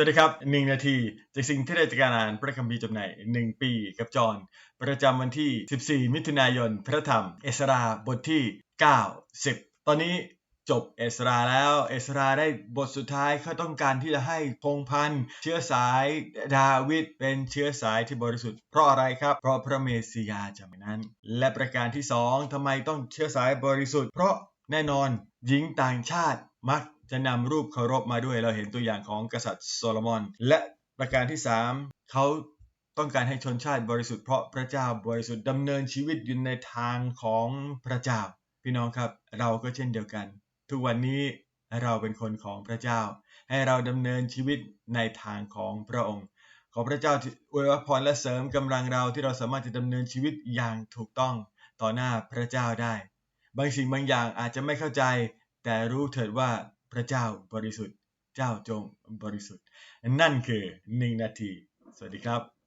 สวัสดีครับหนึ่งนาที จากสิ่งที่ได้จากการอ่านพระคัมภีร์จำในหนึ่งปีกับจอห์นประจำวันที่ 14 มิถุนายน พระธรรม เอสราบทที่ 9 10 ตอนนี้จบเอสราแล้วเอสราได้บทสุดท้ายเขาต้องการที่จะให้พงพันธ์เชื้อสายดาวิดเป็นเชื้อสายที่บริสุทธิ์เพราะอะไรครับ เพราะพระเมสสิยาจำนั้น และประการที่สองทำไมต้องเชื้อสายบริสุทธิ์ เพราะแน่นอนหญิงต่างชาติมัก จะนำรูปเคารพมาด้วยเราเห็นตัวอย่างของกษัตริย์โซโลมอน และประการที่ 3 เขาต้องการให้ชนชาติบริสุทธิ์เพราะพระเจ้าบริสุทธิ์ดำเนินชีวิตอยู่ในทางของพระเจ้า พี่น้องครับ เราก็เช่นเดียวกัน ทุกวันนี้เราเป็นคนของพระเจ้า ให้เราดำเนินชีวิตในทางของพระองค์ ขอพระเจ้าอวยพรและเสริมกำลังเราที่เราสามารถจะดำเนินชีวิตอย่างถูกต้องต่อหน้าพระเจ้าได้ บางสิ่งบางอย่างอาจจะไม่เข้าใจ แต่รู้เถิดว่า พระเจ้าบริสุทธิ์ เจ้าจงบริสุทธิ์ นั่นคือหนิงนาที สวัสดีครับ